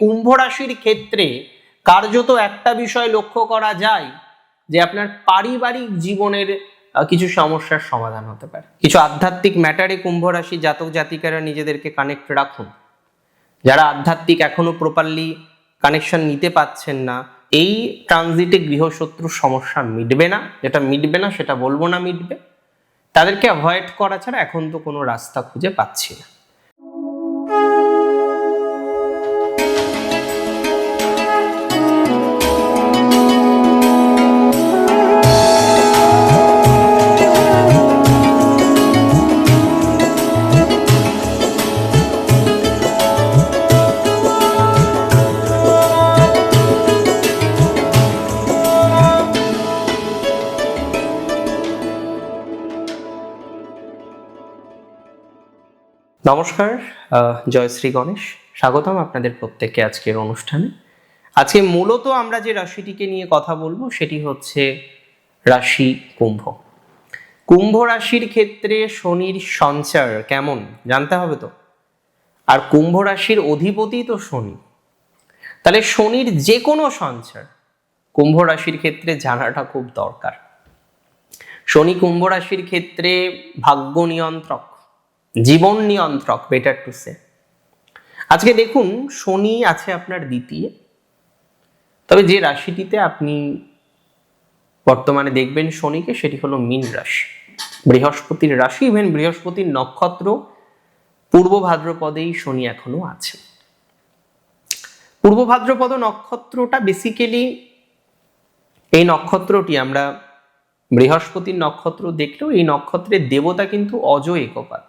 কুম্ভ রাশির ক্ষেত্রে কার্যত একটা বিষয় লক্ষ্য করা যায় যে আপনার পারিবারিক জীবনের কিছু সমস্যার সমাধান হতে পারে। কিছু আধ্যাত্মিক ম্যাটারে কুম্ভ রাশি জাতক জাতিকারা নিজেদেরকে কানেক্ট রাখুন। যারা আধ্যাত্মিক এখনও প্রপারলি কানেকশন নিতে পাচ্ছেন না, এই ট্রানজিটে গৃহশত্রুর সমস্যা মিটবে না। যেটা মিটবে না, সেটা বলব না মিটবে। তাদেরকে অ্যাভয়েড করা ছাড়া এখন তো কোনো রাস্তা খুঁজে পাচ্ছি না। নমস্কার আহ, জয় শ্রী গণেশ। স্বাগতম আপনাদের প্রত্যেককে আজকের অনুষ্ঠানে। আজকে মূলত আমরা যে রাশিটিকে নিয়ে কথা বলব সেটি হচ্ছে রাশি কুম্ভ। কুম্ভ রাশির ক্ষেত্রে শনির সঞ্চার কেমন জানতে হবে তো? আর কুম্ভ রাশির অধিপতি তো শনি। তাহলে শনির যে কোনো সঞ্চার কুম্ভ রাশির ক্ষেত্রে জানাটা খুব দরকার। শনি কুম্ভ রাশির ক্ষেত্রে ভাগ্য নিয়ন্ত্রক। জীবন নিয়ন্ত্রক বেটার টু সে আজকে দেখুন, শনি আছে আপনার দ্বিতীয়। তবে যে রাশিটিতে আপনি বর্তমানে দেখবেন শনিকে, সেটি হলো মীন রাশি। বৃহস্পতির রাশি ইভেন বৃহস্পতির নক্ষত্র, পূর্ব ভাদ্রপদেই শনি এখনও আছে। পূর্ব ভাদ্রপদ নক্ষত্রটা বেসিক্যালি এই নক্ষত্রটি আমরা বৃহস্পতির নক্ষত্র দেখলেও এই নক্ষত্রের দেবতা কিন্তু অজয় একপাত।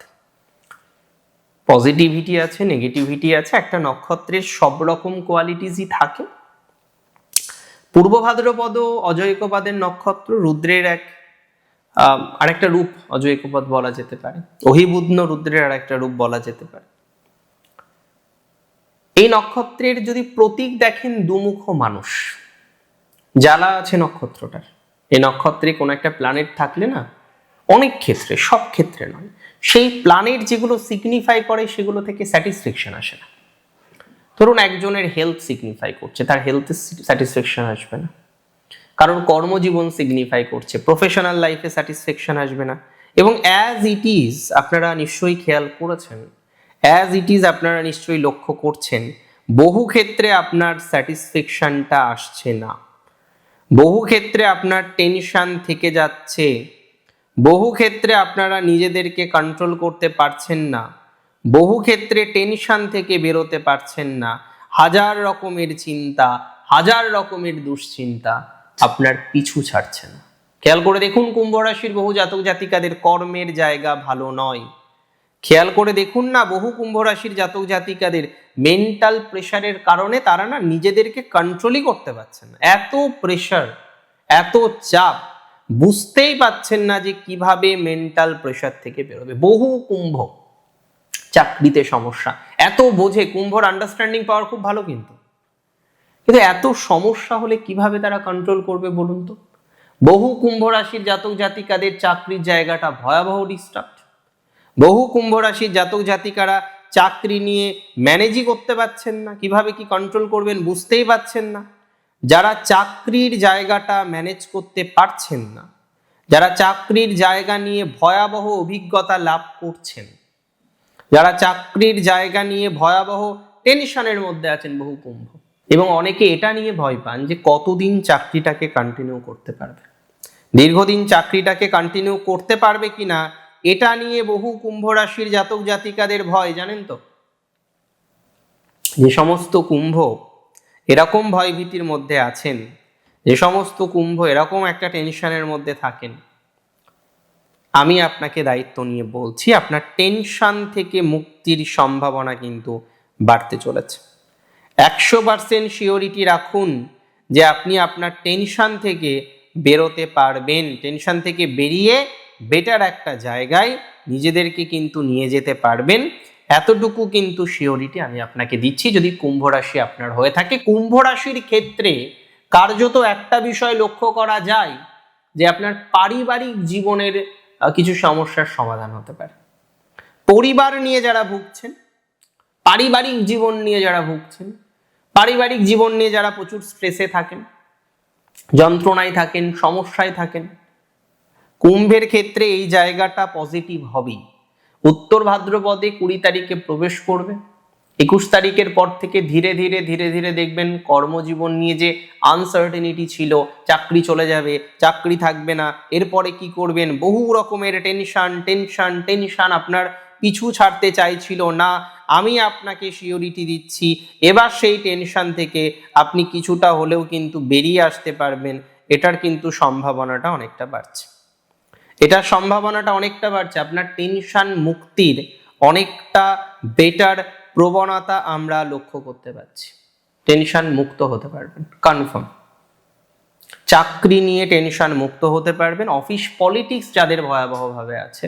পজিটিভিটি আছে নেগেটিভিটি আছে, একটা নক্ষত্রের সব রকম কোয়ালিটিসই থাকে। পূর্ব ভাদ্রপদ অজয়কপাদের নক্ষত্র রুদ্রের এক আরেকটা রূপ অজয়কপাদ বলা যেতে পারে। অহিবুদ্ন রুদ্রের আরেকটা রূপ বলা যেতে পারে। এই নক্ষত্রের যদি প্রতীক দেখেন দুমুখ মানুষ, জ্বালা আছে নক্ষত্রটার। এই নক্ষত্রে কোনো একটা প্ল্যানেট থাকলে না অনেক ক্ষেত্রে, সব ক্ষেত্রে নয়। সেই প্ল্যানেট যেগুলো সিগনিফাই করে, সেগুলো থেকে স্যাটিসফ্যাকশন আসে না। ধরুন একজনের হেলথ সিগনিফাই করছে, তার হেলথে স্যাটিসফ্যাকশন আসবে না। কারণ কর্মজীবন সিগনিফাই করছে প্রফেশনাল লাইফে স্যাটিসফ্যাকশন আসবে না। এবং অ্যাজ ইট ইজ আপনারা নিশ্চয়ই খেয়াল করেছেন অ্যাজ ইট ইজ আপনারা নিশ্চয়ই লক্ষ্য করছেন, বহু ক্ষেত্রে আপনার স্যাটিসফ্যাকশনটা আসছে না। বহু ক্ষেত্রে আপনার টেনশন থেকে যাচ্ছে বহু ক্ষেত্রে আপনারা নিজেদেরকে কন্ট্রোল করতে পারছেন না। বহু ক্ষেত্রে টেনশন থেকে বেরোতে পারছেন না। হাজার রকমের চিন্তা, হাজার রকমের দুশ্চিন্তা আপনার পিছু ছাড়ছে না। খেয়াল করে দেখুন, কুম্ভ রাশির বহু জাতক জাতিকাদের কর্মের জায়গা ভালো নয়। খেয়াল করে দেখুন না, বহু কুম্ভ রাশির জাতক জাতিকাদের মেন্টাল প্রেশারের কারণে তারা না নিজেদেরকে কন্ট্রোলই করতে পারছেন না। এত প্রেশার এত চাপ বুঝতেই পাচ্ছেন না যে কীভাবে মেন্টাল প্রেশার থেকে বেরোবে। বহু কুম্ভ চাকরিতে সমস্যা। এত বোঝে, কুম্ভর আন্ডারস্ট্যান্ডিং পাওয়ার খুব ভালো কিন্তু। কিন্তু এত সমস্যা হলে কীভাবে তারা কন্ট্রোল করবে বলুন তো? বহু কুম্ভ রাশির জাতক জাতিকাদের চাকরির জায়গাটা ভয়াবহ ডিস্টার্ব বহু কুম্ভ রাশির জাতক জাতিকারা চাকরি নিয়ে ম্যানেজই করতে পারছেন না। কীভাবে কি কন্ট্রোল করবেন বুঝতেই পাচ্ছেন না। যারা চাকরির জায়গাটা ম্যানেজ করতে পারছেন না, যারা চাকরির জায়গা নিয়ে ভয়াবহ অভিজ্ঞতা লাভ করছেন, যারা চাকরির জায়গা নিয়ে ভয়াবহ টেনশনের মধ্যে আছেন বহু কুম্ভ এবং অনেকে এটা নিয়ে ভয় পান যে কতদিন চাকরিটাকে কন্টিনিউ করতে পারবে, দীর্ঘদিন চাকরিটাকে কন্টিনিউ করতে পারবে কিনা, এটা নিয়ে বহু কুম্ভ রাশির জাতক জাতিকাদের ভয়, জানেন তো? যে সমস্ত কুম্ভ এরকম ভয়ভীতির মধ্যে আছেন, যে সমস্ত কুম্ভ এরকম একটা টেনশনের মধ্যে থাকেন। আমি আপনাকে দায়িত্ব নিয়ে বলছি, আপনার টেনশন থেকে মুক্তির সম্ভাবনা কিন্তু বাড়তে চলেছে। একশো পার্সেন্ট শিওরিটি রাখুন যে আপনি আপনার টেনশন থেকে বেরোতে পারবেন, টেনশন থেকে বেরিয়ে বেটার একটা জায়গায় নিজেদেরকে কিন্তু নিয়ে যেতে পারবেন। এতটুকু কিন্তু শিওরিটি আমি আপনাকে দিচ্ছি। যদি কুম্ভ রাশি আপনার হয়ে থাকে, কুম্ভ রাশির ক্ষেত্রে কার্যত একটা বিষয় লক্ষ্য করা যায় যে আপনার পারিবারিক জীবনের কিছু সমস্যার সমাধান হতে পারে। পরিবার নিয়ে যারা ভুগছেন, পারিবারিক জীবন নিয়ে যারা ভুগছেন, পারিবারিক জীবন নিয়ে যারা প্রচুর স্ট্রেসে থাকেন, যন্ত্রণায় থাকেন, সমস্যায় থাকেন, কুম্ভের ক্ষেত্রে এই জায়গাটা পজিটিভ হবেই। উত্তর ভাদ্রপদে কুড়ি তারিখে প্রবেশ করবে। একুশ তারিখের পর থেকে ধীরে ধীরে ধীরে ধীরে দেখবেন কর্মজীবন নিয়ে যে আনসার্টেনিটি ছিল, চাকরি চলে যাবে, চাকরি থাকবে না, এরপরে কি করবেন? বহু রকমের টেনশন টেনশন টেনশন আপনার পিছু ছাড়তে চাইছিল না, আমি আপনাকে সিওরিটি দিচ্ছি। এবার সেই টেনশন থেকে আপনি কিছুটা হলেও কিন্তু বেরিয়ে আসতে পারবেন, এটার কিন্তু সম্ভাবনাটা অনেকটা বাড়ছে। এটার সম্ভাবনাটা অনেকটা বাড়ছে। আপনার টেনশন মুক্তির অনেকটা বেটার প্রবণতা আমরা লক্ষ্য করতে পারছি। টেনশন মুক্ত হতে পারবেন কনফার্ম চাকরি নিয়ে টেনশন মুক্ত হতে পারবেন। অফিস পলিটিক্স যাদের ভয়াবহভাবে আছে,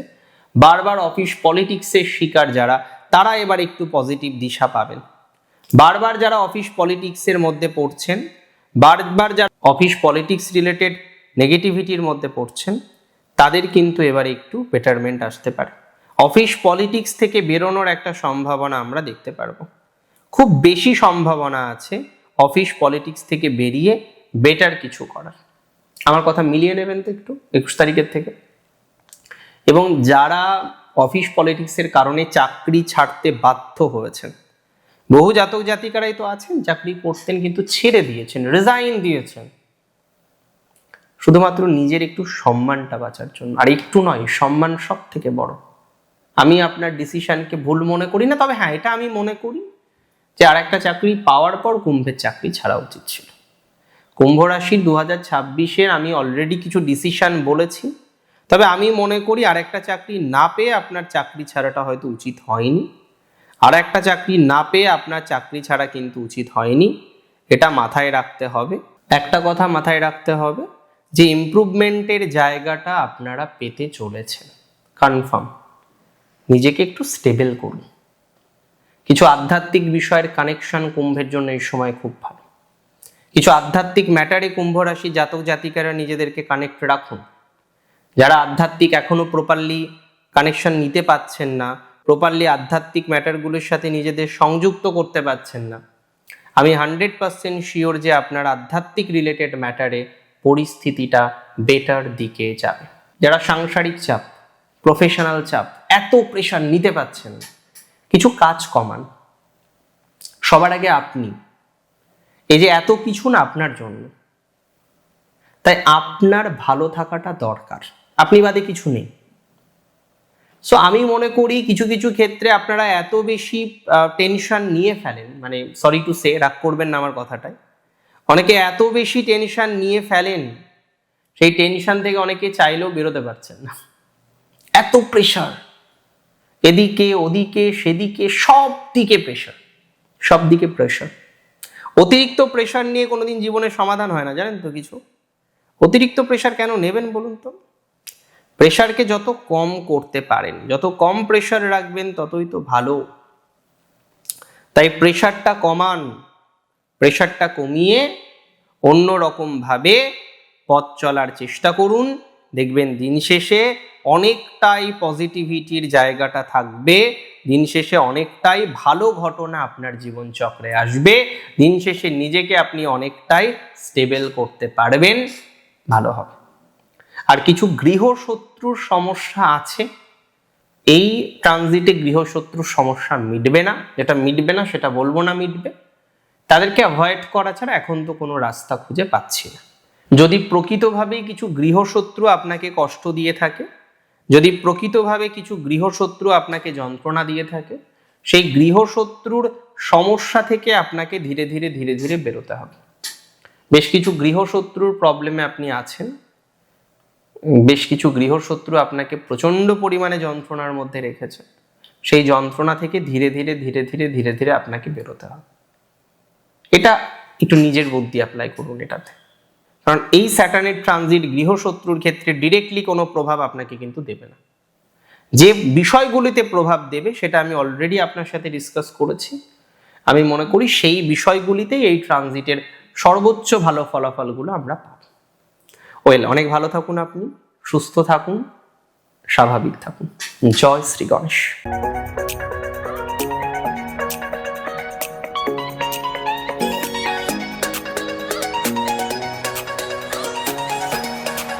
বারবার অফিস পলিটিক্সের শিকার যারা, তারা এবার একটু পজিটিভ দিশা পাবেন। বারবার যারা অফিস পলিটিক্সের মধ্যে পড়ছেন, বারবার যারা অফিস পলিটিক্স রিলেটেড নেগেটিভিটির মধ্যে পড়ছেন তাদের কিন্তু এবারে একটু বেটারমেন্ট আসতে পারে। অফিস পলিটিক্স থেকে বেরোনোর একটা সম্ভাবনা আমরা দেখতে পারব। খুব বেশি সম্ভাবনা আছে অফিস পলিটিক্স থেকে বেরিয়ে বেটার কিছু করার। আমার কথা মিলিয়ে নেবেন তো একটু, একুশ তারিখের থেকে। এবং যারা অফিস পলিটিক্সের কারণে চাকরি ছাড়তে বাধ্য হয়েছেন, বহু জাতক জাতিকারাই তো আছেন, চাকরি করতেন কিন্তু ছেড়ে দিয়েছেন রিজাইন দিয়েছেন। শুধুমাত্র নিজের একটু সম্মানটা বাঁচার জন্য। আর একটু নয়, সম্মান সব থেকে বড়। আমি আপনার ডিসিশনকে ভুল মনে করি না, তবে হ্যাঁ এটা আমি মনে করি যে আর একটা চাকরি পাওয়ার পর কুম্ভের চাকরি ছাড়া উচিত ছিল। কুম্ভ রাশির দু হাজার ছাব্বিশের আমি অলরেডি কিছু ডিসিশন বলেছি। তবে আমি মনে করি আর একটা চাকরি না পেয়ে আপনার চাকরি ছাড়াটা হয়তো উচিত হয়নি। আর একটা চাকরি না পেয়ে আপনার চাকরি ছাড়া কিন্তু উচিত হয়নি। এটা মাথায় রাখতে হবে। একটা কথা মাথায় রাখতে হবে যে ইমপ্রুভমেন্টের জায়গাটা আপনারা পেতে চলেছেন। কনফার্ম নিজেকে একটু স্টেবল করুন। কিছু আধ্যাত্মিক বিষয়ের কানেকশন কুম্ভের জন্য এই সময় খুব ভালো। কিছু আধ্যাত্মিক ম্যাটারে কুম্ভ রাশি জাতক জাতিকারা নিজেদেরকে কানেক্ট রাখুন। যারা আধ্যাত্মিক এখনও প্রপারলি কানেকশন নিতে পাচ্ছেন না প্রপারলি আধ্যাত্মিক ম্যাটারগুলোর সাথে নিজেদের সংযুক্ত করতে পারছেন না, আমি হান্ড্রেড পার্সেন্ট শিওর যে আপনার আধ্যাত্মিক রিলেটেড ম্যাটারে পরিস্থিতিটা বেটার দিকে যাবে। যারা সাংসারিক চাপ প্রফেশনাল চাপ, এত প্রেশার নিতে পারছেন কিছু কাজ কমান। সবার আগে আপনি। এই যে এত কিছু না আপনার জন্য, তাই আপনার ভালো থাকাটা দরকার। আপনি বাদে কিছু নেই। সো আমি মনে করি কিছু কিছু ক্ষেত্রে আপনারা এত বেশি টেনশন নিয়ে ফেলেন মানে সরি টু সে রাগ করবেন না আমার কথাটায়। অনেকে এত বেশি টেনশন নিয়ে ফেলেন, সেই টেনশন থেকে অনেকে চাইলেও বেরোতে পারছেন না। এত প্রেশার এদিকে, ওদিকে, সেদিকে, সব দিকে প্রেশার সব দিকে প্রেশার অতিরিক্ত প্রেশার নিয়ে কোনোদিন জীবনের সমাধান হয় না, জানেন তো কিছু? অতিরিক্ত প্রেশার কেন নেবেন বলুন তো? প্রেশারকে যত কম করতে পারেন, যত কম প্রেশার রাখবেন, ততই তো ভালো। তাই প্রেশারটা কমান। প্রেশারটা কমিয়ে অন্য রকমভাবে পথ চলার চেষ্টা করুন। দেখবেন দিন শেষে অনেকটাই পজিটিভিটির জায়গাটা থাকবে। দিন শেষে অনেকটাই ভালো ঘটনা আপনার জীবন চক্রে আসবে। দিন শেষে নিজেকে আপনি অনেকটাই স্টেবল করতে পারবেন। ভালো হবে। আর কিছু গৃহশত্রুর সমস্যা আছে। এই ট্রানজিটে গৃহশত্রুর সমস্যা মিটবে না। যেটা মিটবে না, সেটা বলব না মিটবে। তাদেরকে অ্যাভয়েড করা ছাড়া এখন তো কোনো রাস্তা খুঁজে পাচ্ছি না। যদি প্রকৃতভাবেই কিছু গৃহশত্রু আপনাকে কষ্ট দিয়ে থাকে, যদি প্রকৃতভাবে কিছু গৃহশত্রু আপনাকে যন্ত্রণা দিয়ে থাকে, সেই গৃহশত্রুর সমস্যা থেকে আপনাকে ধীরে ধীরে ধীরে ধীরে বেরোতে হবে। বেশ কিছু গৃহশত্রুর প্রবলেমে আপনি আছেন। বেশ কিছু গৃহশত্রু আপনাকে প্রচণ্ড পরিমাণে যন্ত্রণার মধ্যে রেখেছে। সেই যন্ত্রণা থেকে ধীরে ধীরে ধীরে ধীরে ধীরে ধীরে আপনাকে বেরোতে হবে। এটা একটু নিজের বুদ্ধি অ্যাপ্লাই করুন এটাতে। কারণ এই স্যাটার্নের ট্রানজিট গৃহশত্রুর ক্ষেত্রে ডিরেক্টলি কোনো প্রভাব আপনাকে কিন্তু দেবে না। যে বিষয়গুলিতে প্রভাব দেবে সেটা আমি অলরেডি আপনার সাথে ডিসকাস করেছি। আমি মনে করি সেই বিষয়গুলিতেই এই ট্রানজিটের সর্বোচ্চ ভালো ফলাফলগুলো আমরা পাব। ওয়েল অনেক ভালো থাকুন আপনি, সুস্থ থাকুন, স্বাভাবিক থাকুন। জয় শ্রী গণেশ।